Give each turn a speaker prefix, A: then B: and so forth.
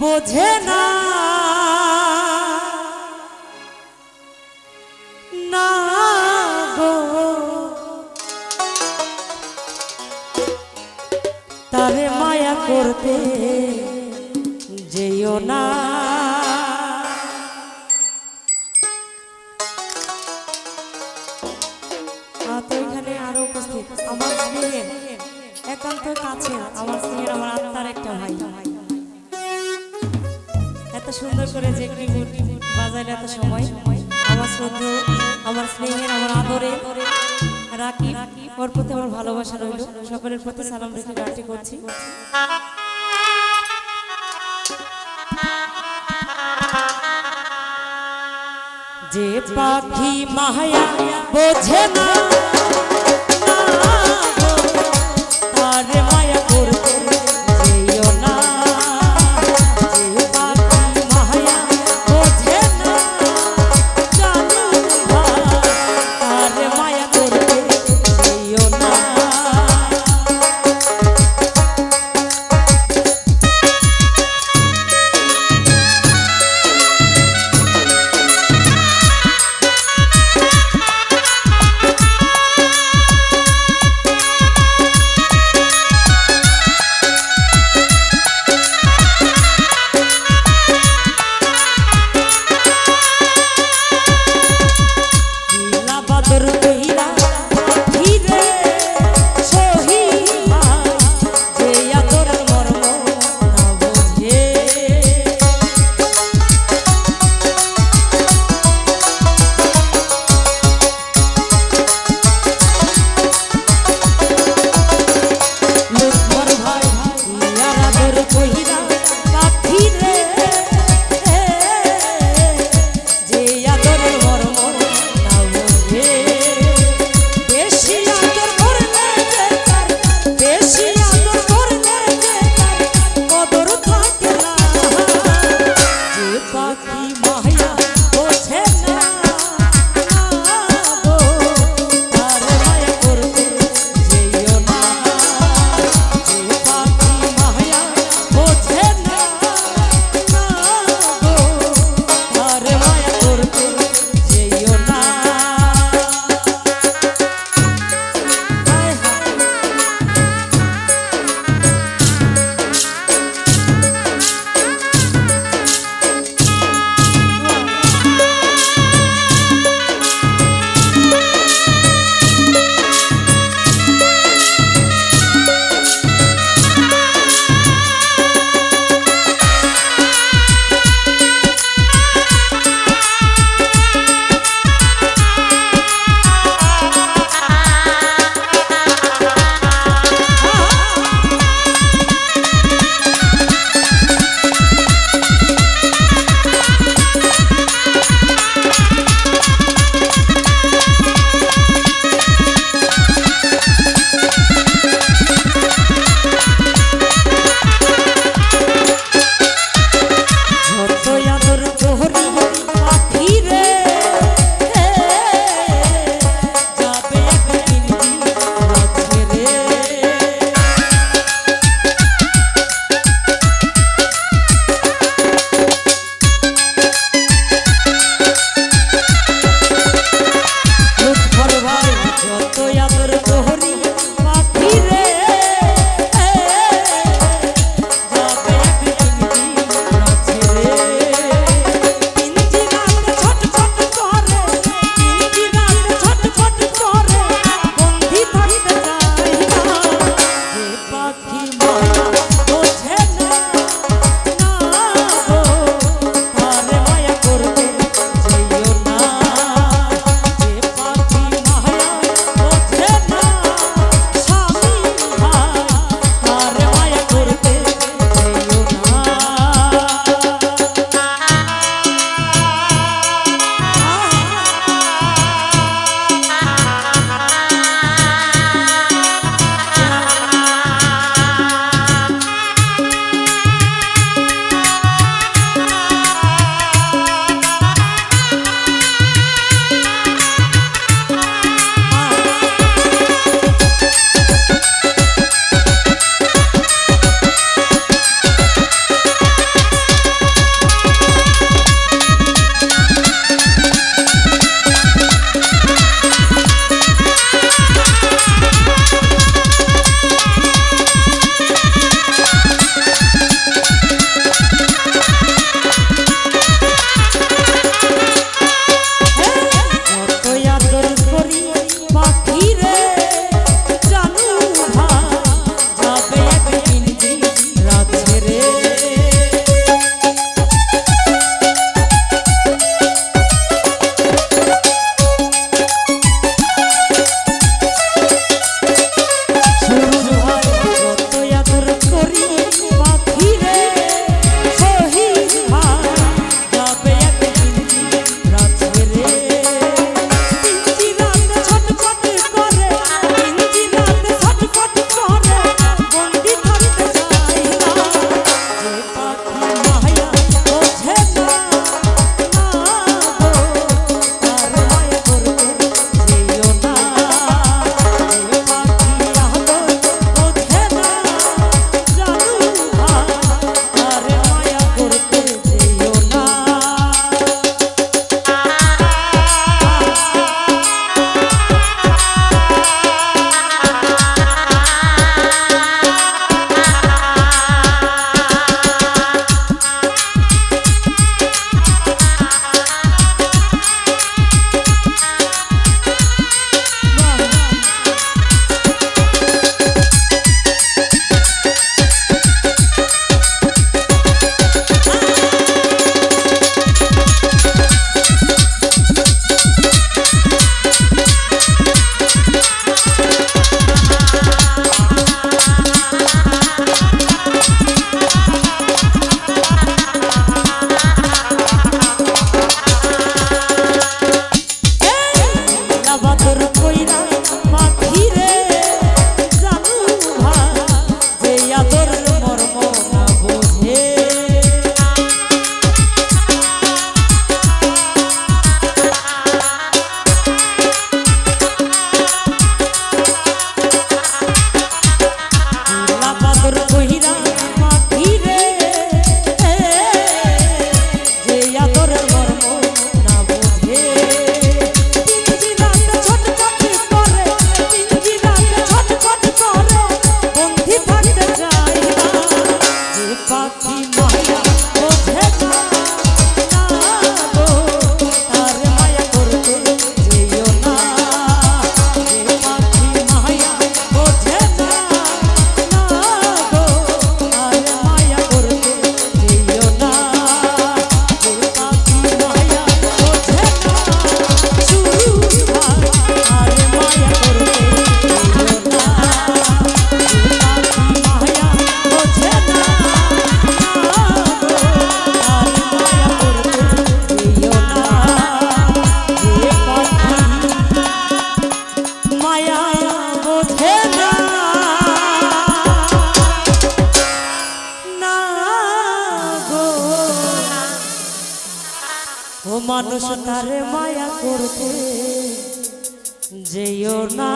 A: বোঝে না। না গো। তারে মায়া করতে যেও না। তো এখানে আরও উপস্থিত। আমার স্নেহের একান্ত কাছে আমার স্নেহের আমার আত্মার একটা ভাই। সুন্দর করে যে কিবোর্ড বাজাইলে এত সময়। আমার শ্রদ্ধ, আমার স্নেহের, আমার আদরে রাখি, ওর প্রতি আমার ভালোবাসা রইল। সকলের প্রতি সালাম রেখে গানটি করছি। যে পাখি মায়া বোঝে না মানুষ তার মায়া করতে যেও না।